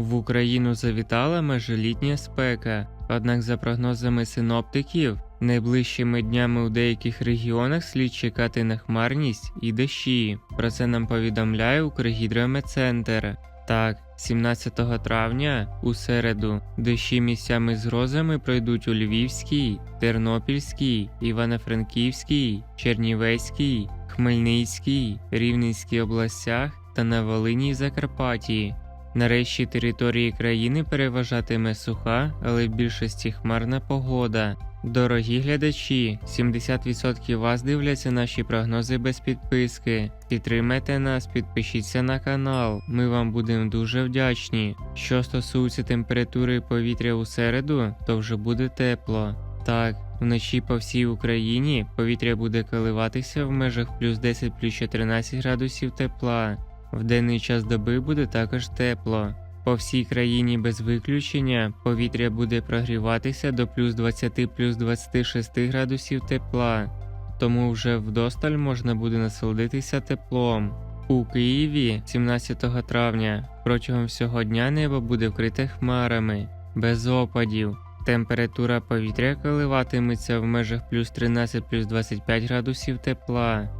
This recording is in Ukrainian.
В Україну завітала межолітня спека, однак, за прогнозами синоптиків, найближчими днями у деяких регіонах слід чекати на хмарність і дощі. Про це нам повідомляє Укргідрометцентр. Так, 17 травня у середу дощі місцями з грозами пройдуть у Львівській, Тернопільській, Івано-Франківській, Чернівецькій, Хмельницькій, Рівненській областях та на Волині і Закарпатті. Нарешті території країни переважатиме суха, але в більшості хмарна погода. Дорогі глядачі, 70% вас дивляться наші прогнози без підписки. Підтримайте нас, підпишіться на канал. Ми вам будемо дуже вдячні. Що стосується температури повітря у середу, то вже буде тепло. Так, вночі по всій Україні повітря буде коливатися в межах плюс 10 плюс 14 градусів тепла. В денний час доби буде також тепло. По всій країні без виключення повітря буде прогріватися до плюс 20 плюс 26 градусів тепла, тому вже вдосталь можна буде насолодитися теплом. У Києві 17 травня протягом всього дня небо буде вкрите хмарами, без опадів. Температура повітря коливатиметься в межах плюс 13 плюс 25 градусів тепла.